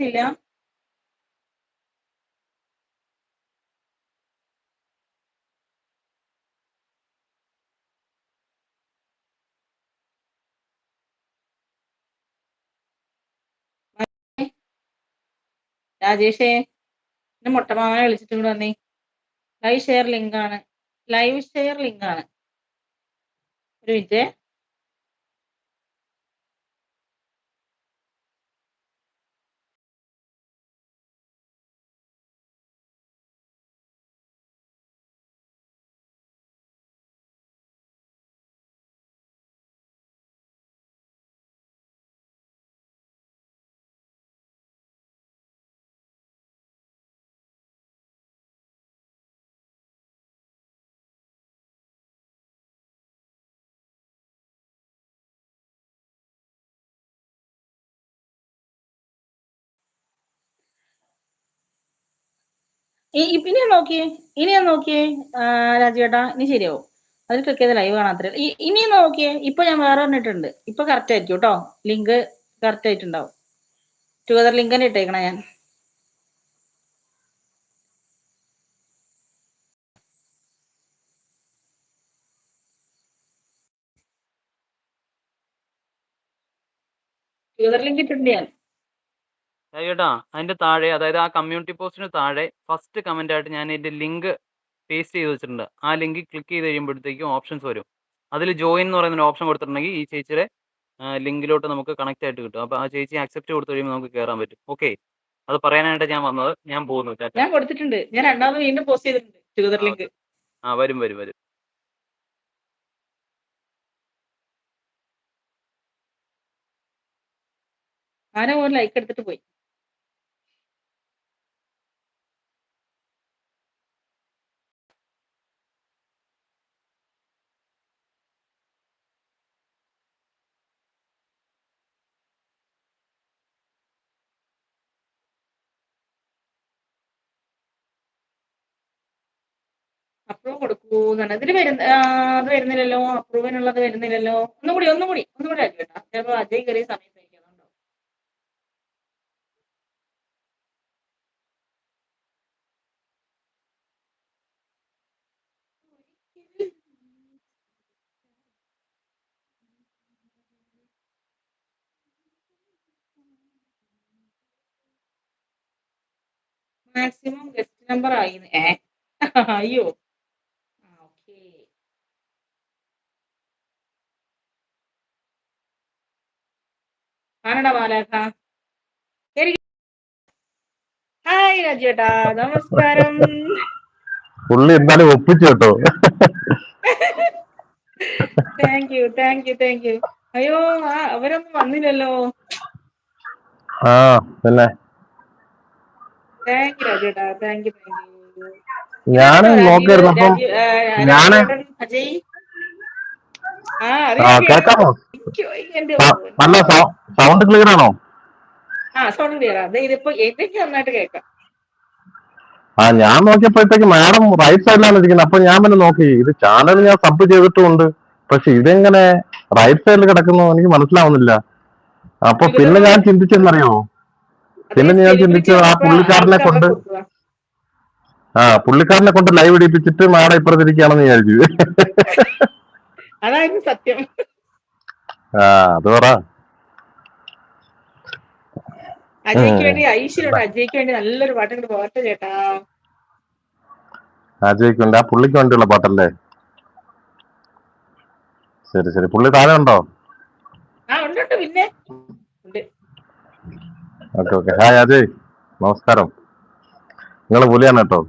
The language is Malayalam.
പറ്റുന്നില്ല രാജേഷേ എന്റെ മുട്ടമാമനെ വിളിച്ചിട്ട് ഇങ്ങോട്ട് വന്നേ. ലൈവ് ഷെയർ ലിങ്ക് ആണ്. ലൈവ് ഷെയർ ലിങ്ക് ആണ്. ഒരു മിനിറ്റ് ഇനി നോക്കിയേ ഇനി നോക്കിയേ രാജുവേട്ടാ ഇനി ശരിയാവും. അതിൽ ക്ലിക്ക് ചെയ്ത് ലൈവ് കാണാത്ര ഇനി നോക്കിയേ ഇപ്പൊ ഞാൻ വേറെ പറഞ്ഞിട്ടുണ്ട്. ഇപ്പൊ കറക്റ്റ് ആയിരിക്കും കേട്ടോ ലിങ്ക് കറക്റ്റ് ആയിട്ടുണ്ടാവും. ടുഗദർ ലിങ്ക് തന്നെ ഇട്ടേക്കണ ഞാൻ. ടുഗദർ ലിങ്ക് ഇട്ടിട്ടുണ്ട് ഞാൻ. ചേട്ടാ അതിന്റെ താഴെ അതായത് ആ കമ്മ്യൂണിറ്റി പോസ്റ്റിന് താഴെ ഫസ്റ്റ് കമന്റ് ആയിട്ട് ഞാൻ എന്റെ ലിങ്ക് പേസ്റ്റ് ചെയ്ത് വെച്ചിട്ടുണ്ട്. ആ ലിങ്ക് ക്ലിക്ക് ചെയ്ത് കഴിയുമ്പോഴത്തേക്കും ഓപ്ഷൻസ് വരും. അതിൽ ജോയിൻ എന്ന് പറയുന്ന ഓപ്ഷൻ കൊടുത്തിട്ടുണ്ടെങ്കിൽ ഈ ചേച്ചിയുടെ ലിങ്കിലോട്ട് നമുക്ക് കണക്ട് ആയിട്ട് കിട്ടും. അപ്പോൾ ആ ചേച്ചി അക്സെപ്റ്റ് കൊടുത്തു കഴിയുമ്പോൾ നമുക്ക് കയറാൻ പറ്റും. ഓക്കെ അത് പറയാനായിട്ട് ഞാൻ വന്നത് ഞാൻ പോകുന്നു ഞാൻ കൊടുത്തിട്ടുണ്ട്. ഞാൻ രണ്ടാമത് വീണ്ടും പോസ്റ്റ് ചെയ്തിട്ടുണ്ട്. ലിങ്ക് ആ വരും വരും വരും. ആരോ ലൈക്ക് എടുത്തിട്ട് പോയി. അപ്രൂവ് കൊടുക്കൂ എന്നാണ് ഇതിൽ വരുന്ന അത് വരുന്നില്ലല്ലോ അപ്രൂവിനുള്ളത് വരുന്നില്ലല്ലോ. ഒന്നും കൂടി ഒന്നും കൂടി ഒന്നും കൂടി ആക്കി കേട്ടോ. ചിലപ്പോ അജയ് കയറിയ സമയത്ത് മാക്സിമം ഗസ്റ്റ് നമ്പർ ആയി. ഏ? അയ്യോ. ആണടാ മാലാഖ ഹായ് രാജേട്ടാ നമസ്കാരം. പുള്ളി എന്തായാലും ഒപ്പിച്ചു കേട്ടോ. Thank you thank you thank you അയ്യോ ആ അവരൊന്നും വന്നില്ലല്ലോ. ആ പിന്നെ? താങ്ക് യു രാജേട്ടാ താങ്ക് യു താങ്ക് യു ഞാൻ നോക്കായിരുന്നു. അപ്പം ഞാൻ ആ അത് എന്റെ നല്ല സൗണ്ട് ക്ലിയർ ആണോ? ആ സൗണ്ട് ക്ലിയർ ഇതിപ്പോ എനിക്ക് നന്നായിട്ട് കേൾക്കാം? ആ ഞാൻ നോക്കിയപ്പോഴത്തേക്ക് മാഡം റൈറ്റ് സൈഡിലാണ് ഇരിക്കുന്നത്. അപ്പൊ ഞാൻ പിന്നെ നോക്കി ഇത് ചാനൽ ഞാൻ സബ് ചെയ്തിട്ടുമുണ്ട് പക്ഷെ ഇതെങ്ങനെ റൈറ്റ് സൈഡിൽ കിടക്കുന്നു എനിക്ക് മനസ്സിലാവുന്നില്ല. അപ്പൊ പിന്നെ ഞാൻ ചിന്തിച്ചെന്നറിയോ പിന്നെ ഞാൻ ചിന്തിച്ചത് ആ പുള്ളിക്കാരനെ കൊണ്ട് ആ പുള്ളിക്കാരനെ കൊണ്ട് ലൈവ് ഇടിപ്പിച്ചിട്ട് മാഡം ഇപ്പുറത്തിരിക്കുകയാണെന്ന് വിചാരിച്ചു. അതായിരുന്നു സത്യം. ആ അത് പറ. അജയ്ക്ക് ഉം. വേണ്ടി ഐശ്വര്യോട് അജയ്ക്ക് വേണ്ടി നല്ലൊരു പാട്ട് ഇങ്ങോട്ട് പോകട്ടെ ചേട്ടാ അജയ്ക്കുണ്ട്. ആ പുള്ളിക്ക് വേണ്ടിയുള്ള പാട്ടല്ലേ? ശരി ശരി. പുള്ളി താഴെ ഉണ്ടോ? ആ ഉണ്ട് പിന്നെ ഓക്കെ ഓക്കെ. ഹായ് അജയ്. നമസ്കാരം. നിങ്ങൾ പുലിയാണ് കേട്ടോ.